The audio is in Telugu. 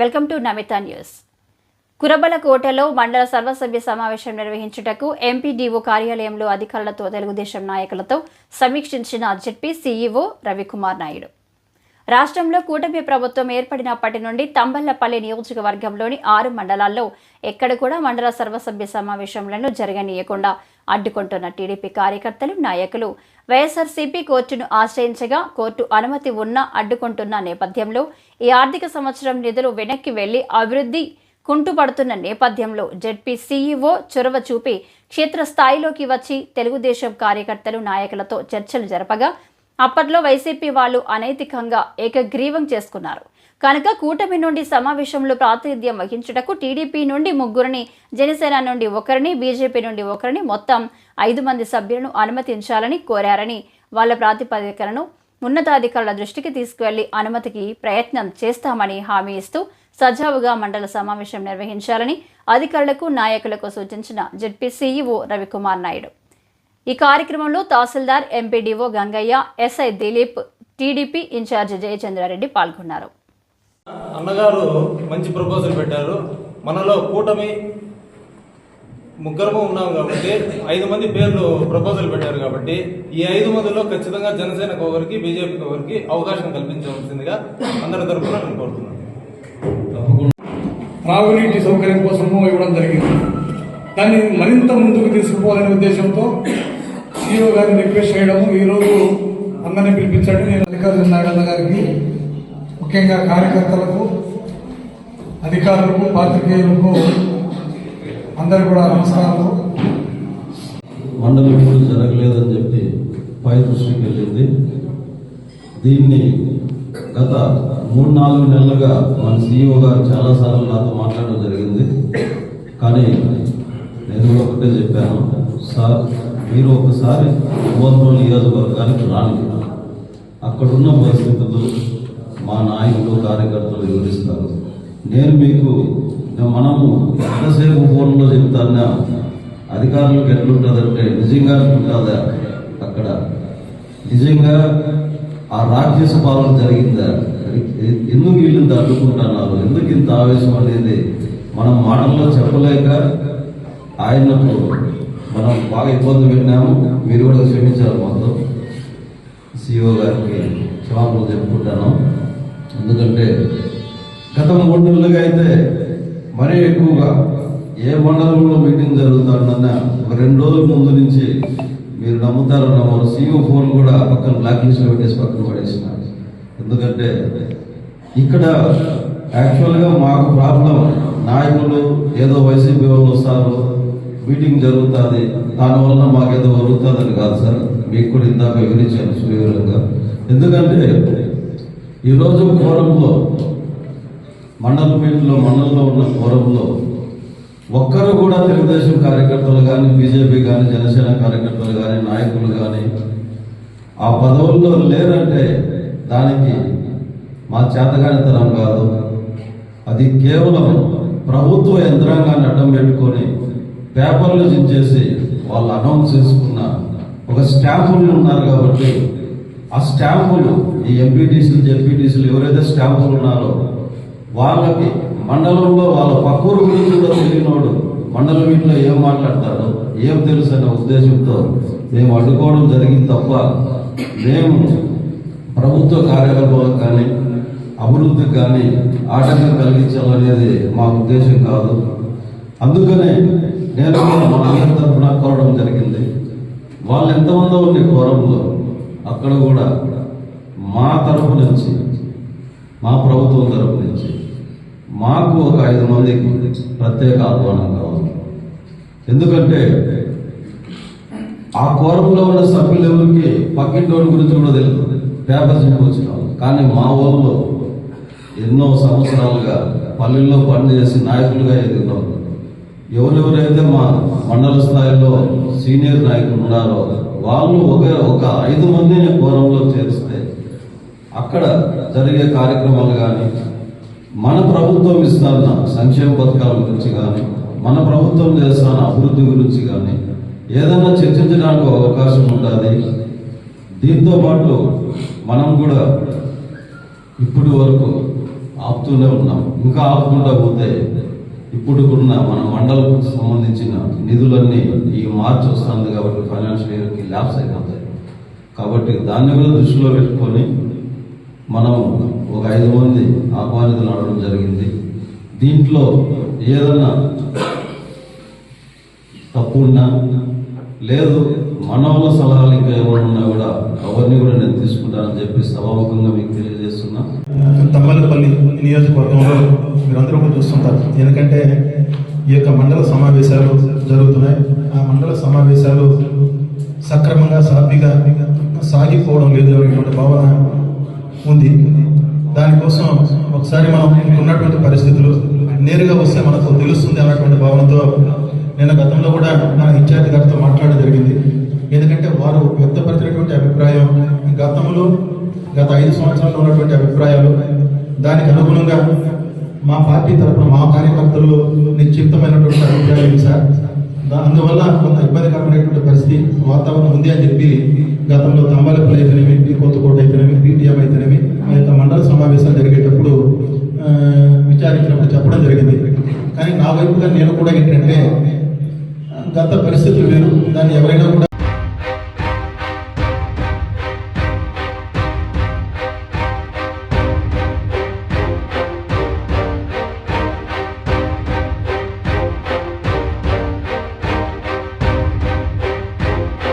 Welcome to Namita news. కురబలకోటలో మండల సర్వసభ్య సమావేశం నిర్వహించుటకు ఎంపీడీఓ కార్యాలయంలో అధికారులతో తెలుగుదేశం నాయకులతో సమీక్షించిన జెడ్పీ సీఈఓ రవికుమార్ నాయుడు. రాష్ట్రంలో కూటమి ప్రభుత్వం ఏర్పడినప్పటి నుండి తంబళ్ళపల్లి నియోజకవర్గంలోని ఆరు మండలాల్లో ఎక్కడ కూడా మండల సర్వసభ్య సమావేశంలను జరగనీయకుండా అడ్డుకుంటున్న టీడీపీ కార్యకర్తలు నాయకులు. వైఎస్ఆర్సీపీ కోర్టును ఆశ్రయించగా కోర్టు అనుమతి ఉన్నా అడ్డుకుంటున్న నేపథ్యంలో ఈ ఆర్థిక సంవత్సరం నిధులు వెనక్కి వెళ్ళి అభివృద్ధి కుంటుపడుతున్న నేపథ్యంలో జెడ్పీ సీఈఓ చొరవ చూపి క్షేత్రస్థాయిలోకి వచ్చి తెలుగుదేశం కార్యకర్తలు నాయకులతో చర్చలు జరపగా అప్పట్లో వైసీపీ వాళ్ళు అనైతికంగా ఏకగ్రీవం చేసుకున్నారు. కనుక కూటమి నుండి సమావేశంలో ప్రాతినిధ్యం వహించుటకు టీడీపీ నుండి ముగ్గురిని జనసేన నుండి ఒకరిని బీజేపీ నుండి ఒకరిని మొత్తం ఐదు మంది సభ్యులను అనుమతించాలని కోరారని వాళ్ళ ప్రాతిపదికలను ఉన్నతాధికారుల దృష్టికి తీసుకువెళ్ళి అనుమతికి ప్రయత్నం చేస్తామని హామీ ఇస్తూ సజావుగా మండల సమావేశం నిర్వహించాలని అధికారులకు నాయకులకు సూచించిన జెడ్పీ సీఈఓ రవికుమార్ నాయుడు. ఈ కార్యక్రమంలో tahsildar MPDO Gangaiah SI Dilip TDP in charge Jayachandra Reddy పాల్గొన్నారు. అన్నగారు మంచి ప్రపోజల్ పెట్టారు. మనలో కూటమి ముగ్గురము ఉన్నాం కాబట్టి ఐదు మంది పేర్లు ప్రపోజల్ పెట్టారు కాబట్టి ఈ ఐదు మందిలో ఖచ్చితంగా జనసేనకు ఒకరికి బీజేపీకి ఒకరికి అవకాశం కల్పించవలసిందిగా అందరి తరఫున నేను కోరుతున్నాను. త్రాగునీటి సౌకర్యం కోసము ఇవ్వడం జరిగింది. దాన్ని మరింత ముందుకు తీసుకుపోవాలనే ఉద్దేశంతో సీఈఓ గారిని రిక్వెస్ట్ చేయడము. ఈరోజు అందరిని పిలిపించండి. నేను అధికారులు నాగన్న గారికి ముఖ్యంగా కార్యకర్తలకు అధికారులకు పాత్రికేయులకు అందరు కూడా నమస్కారాలు. మండలి ఇప్పుడు జరగలేదని చెప్పి పై దృష్టికి వెళ్ళింది. దీన్ని గత మూడు నాలుగు నెలలుగా మన సీఈఓ గారు చాలాసార్లు నాతో మాట్లాడడం జరిగింది. కానీ నేను కూడా ఒకటే చెప్పాను. సార్ మీరు ఒకసారి ఓర్నో నియోజకవర్గానికి రాను అక్కడున్న పరిస్థితులు మా నాయకులు కార్యకర్తలు వివరిస్తారు. నేను మీకు మనము ఎంతసేపు ఫోన్లో చెప్తానా అధికారులకు ఎట్లుంటుందంటే నిజంగా ఉంటుందా అక్కడ? నిజంగా ఆ రాక్షస పాలన జరిగిందా? ఎందుకు వీళ్ళు ఇంత అడ్డుకుంటున్నారు ఎందుకు ఇంత ఆవేశం అనేది మనం మాటల్లో చెప్పలేక ఆయనకు మనం బాగా ఇబ్బంది పెట్టినాము. మీరు కూడా క్షమించారు మొత్తం సిఇఓ గారికి క్షమాపణలు చెప్పుకుంటాను. ఎందుకంటే గత మూడు నెలలుగా అయితే మరీ ఎక్కువగా ఏ మండలంలో మీటింగ్ జరుగుతుందన్న ఒక రెండు రోజుల ముందు నుంచి మీరు నమ్ముతారో నమ్మరు సీఓ ఫోన్ కూడా పక్కన బ్లాక్ లిస్ట్లో పెట్టేసి పక్కన పడేసినారు. ఎందుకంటే ఇక్కడ యాక్చువల్గా మాకు ప్రాబ్లం నాయకులు ఏదో వైసీపీ వాళ్ళు వస్తారు మీటింగ్ జరుగుతుంది. దానివల్ల మాకేదో జరుగుతుందని కాదు సార్. మీకు కూడా ఇందాక వివరించాను సువివరంగా. ఎందుకంటే ఈరోజు ఫోరంలో మండల మండలంలో ఉన్న ఫోరంలో ఒక్కరు కూడా తెలుగుదేశం కార్యకర్తలు కానీ బీజేపీ కానీ జనసేన కార్యకర్తలు కానీ నాయకులు కానీ ఆ పదవుల్లో లేరంటే దానికి మా చేతగానితనం కాదు. అది కేవలం ప్రభుత్వ యంత్రాంగాన్ని అడ్డం పెట్టుకొని పేపర్లు చించేసి వాళ్ళు అనౌన్స్ చేసుకున్న ఒక స్టాంపులు ఉన్నారు కాబట్టి ఆ స్టాంపులు ఈ ఎంపీటీసీలు జెడ్పీటీసీలు ఎవరైతే స్టాంపులు ఉన్నారో వాళ్ళకి మండలంలో వాళ్ళ పక్కూరు గురించి కూడా తెలియనోడు మండల వీటిలో ఏం మాట్లాడతాడు ఏం తెలుసు అనే ఉద్దేశంతో మేము అడ్డుకోవడం జరిగింది తప్ప మేము ప్రభుత్వ కార్యకలాపాలకు కానీ అభివృద్ధికి కానీ ఆటంకం కలిగించాలనేది మా ఉద్దేశం కాదు. అందుకనే నేను కూడా మా తరఫున కోరడం జరిగింది. వాళ్ళు ఎంతమందో ఉండే ఫోరంలో అక్కడ కూడా మా తరఫు నుంచి మా ప్రభుత్వం తరఫు నుంచి మాకు ఒక ఐదు మందికి ప్రత్యేక ఆహ్వానం కావాలి. ఎందుకంటే ఆ కోరంలో ఉన్న సభ్యులు ఎవరికి పక్కింటి గురించి కూడా తెలియదు. పేపర్ వచ్చిన కానీ మా ఊళ్ళో ఎన్నో సంవత్సరాలుగా పల్లెల్లో పనిచేసి నాయకులుగా ఎదిగినాం ఎవరెవరైతే మా మండల స్థాయిలో సీనియర్ నాయకులు ఉన్నారో వాళ్ళు ఒక ఒక ఐదు మందిని కోరంలో చేరిస్తే అక్కడ జరిగే కార్యక్రమాలు కానీ మన ప్రభుత్వం ఇస్తున్న సంక్షేమ పథకాల గురించి కానీ మన ప్రభుత్వం చేస్తున్న అభివృద్ధి గురించి కానీ ఏదైనా చర్చించడానికి అవకాశం ఉంటుంది దీంతో పాటు మనం కూడా ఇప్పటి వరకు ఆపుతూనే ఉన్నాం. ఇంకా ఆపుకుంటా పోతే ఇప్పుడు ఉన్న మన మండలకు సంబంధించిన నిధులన్నీ ఈ మార్చి వస్తుంది కాబట్టి ఫైనాన్షియల్ ఇయర్కి ల్యాబ్స్ అయిపోతాయి. కాబట్టి దాన్ని కూడా దృష్టిలో పెట్టుకొని మనం ఒక ఐదు మంది ఆహ్వానితులు అడగడం జరిగింది. దీంట్లో ఏదన్నా తప్పు ఉన్నా లేదు మన సలహాలు ఇంకా ఏమైనా ఉన్నా కూడా అవన్నీ కూడా నేను తీసుకుంటానని చెప్పి సభాముఖంగా మీకు తెలియదు తమ్మలపల్లి నియోజకవర్గంలో మీరందరూ కూడా చూస్తుంటారు. ఎందుకంటే ఈ యొక్క మండల సమావేశాలు జరుగుతున్నాయి. ఆ మండల సమావేశాలు సక్రమంగా సాఫీగా సాగిపోవడం లేదు అనేటువంటి భావన ఉంది. దానికోసం ఒకసారి మనం ఉన్నటువంటి పరిస్థితులు నేరుగా వస్తే మనకు తెలుస్తుంది అన్నటువంటి భావనతో నేను గతంలో కూడా నా ఇన్ఛార్జి గారితో మాట్లాడడం జరిగింది. ఎందుకంటే వారు వ్యక్తపరిచినటువంటి అభిప్రాయం గతంలో గత ఐదు సంవత్సరాల్లో ఉన్నటువంటి అభిప్రాయాలు దానికి అనుగుణంగా మా పార్టీ తరఫున మా కార్యకర్తలు నిశ్చితమైనటువంటి అభిప్రాయాలు సార్. అందువల్ల కొంత ఇబ్బందికరమైనటువంటి పరిస్థితి వాతావరణం ఉంది అని చెప్పి గతంలో తంబాలపల్లి అయితేనేమి కొత్తకోట అయితేనేమి పీటీఎం అయితేనేమి ఆ యొక్క మండల సమావేశాలు జరిగేటప్పుడు విచారించినప్పుడు చెప్పడం జరిగింది. కానీ నా వైపుగా నేను కూడా ఏంటంటే గత పరిస్థితులు వేరు. దాన్ని ఎవరైనా కూడా